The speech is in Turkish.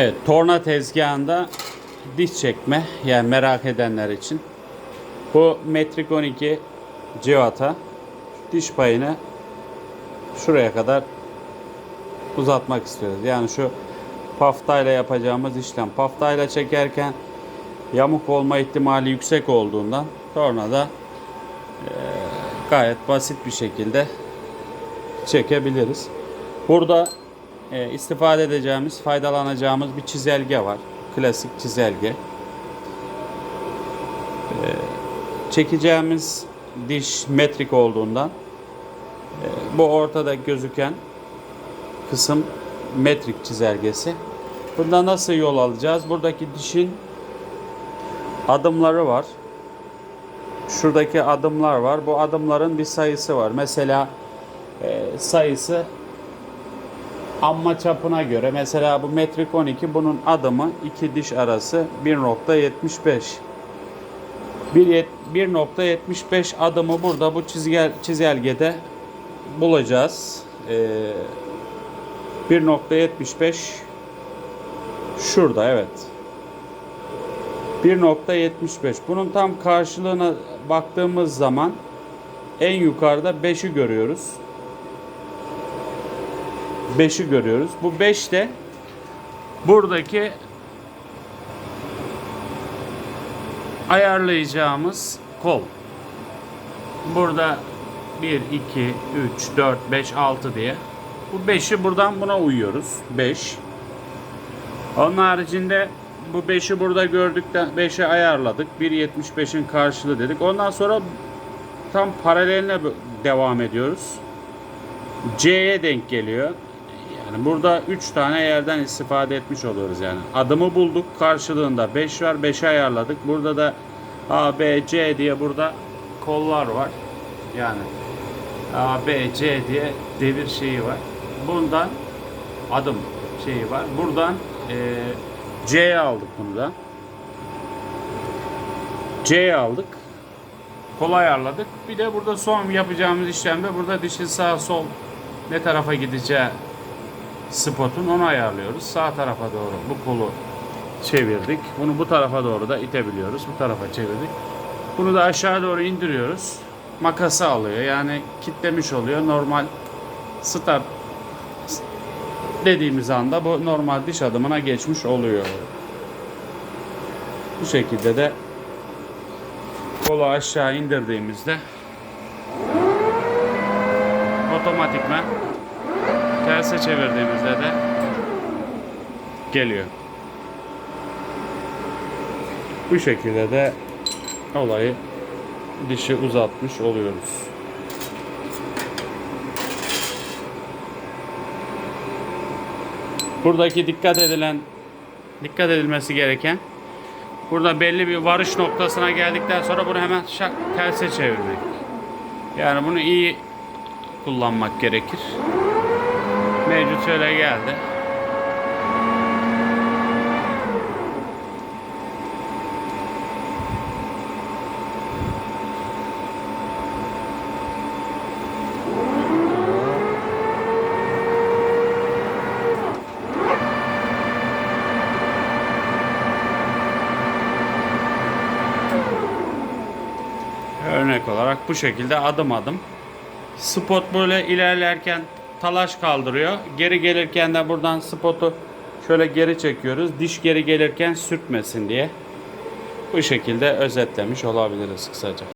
Evet, torna tezgahında diş çekme yani merak edenler için. Bu metrik 12 civata diş payını şuraya kadar uzatmak istiyoruz. Yani şu paftayla yapacağımız işlem. Paftayla çekerken yamuk olma ihtimali yüksek olduğundan tornada eee, gayet basit bir şekilde çekebiliriz. Burada e, istifade edeceğimiz, faydalanacağımız bir çizelge var. Klasik çizelge. E, çekeceğimiz diş metrik olduğundan e, bu ortada gözüken kısım metrik çizelgesi. Bunda nasıl yol alacağız? Buradaki dişin adımları var. Şuradaki adımlar var. Bu adımların bir sayısı var. Mesela e, sayısı amma çapına göre mesela bu metrik 12 bunun adımı iki diş arası 1.75 Bir yet- 1.75 adımı burada bu çizgel, çizelgede bulacağız. Ee, 1.75 şurada evet. 1.75 bunun tam karşılığına baktığımız zaman en yukarıda 5'i görüyoruz. 5'i görüyoruz. Bu 5 de buradaki ayarlayacağımız kol. Burada 1, 2, 3, 4, 5, 6 diye. Bu 5'i buradan buna uyuyoruz. 5. Onun haricinde bu 5'i burada gördükten 5'e ayarladık. 1.75'in karşılığı dedik. Ondan sonra tam paraleline devam ediyoruz. C'ye denk geliyor. Yani burada 3 tane yerden istifade etmiş oluyoruz yani. Adımı bulduk karşılığında 5 var 5'e ayarladık. Burada da A, B, C diye burada kollar var. Yani A, B, C diye devir şeyi var. Bundan adım şeyi var. Buradan eee C'ye aldık bunu da. C'ye aldık. Kol ayarladık. Bir de burada son yapacağımız işlemde burada dişin sağ sol ne tarafa gideceği spotun onu ayarlıyoruz. Sağ tarafa doğru bu kolu çevirdik. Bunu bu tarafa doğru da itebiliyoruz. Bu tarafa çevirdik. Bunu da aşağı doğru indiriyoruz. Makası alıyor. Yani kitlemiş oluyor. Normal start dediğimiz anda bu normal diş adımına geçmiş oluyor. Bu şekilde de kolu aşağı indirdiğimizde otomatikman terse çevirdiğimizde de geliyor. Bu şekilde de olayı dişi uzatmış oluyoruz. Buradaki dikkat edilen dikkat edilmesi gereken burada belli bir varış noktasına geldikten sonra bunu hemen şak terse çevirmek. Yani bunu iyi kullanmak gerekir. Mevcut şöyle geldi. Örnek olarak bu şekilde adım adım. Spot böyle ilerlerken talaş kaldırıyor. Geri gelirken de buradan spotu şöyle geri çekiyoruz. Diş geri gelirken sürtmesin diye. Bu şekilde özetlemiş olabiliriz kısaca.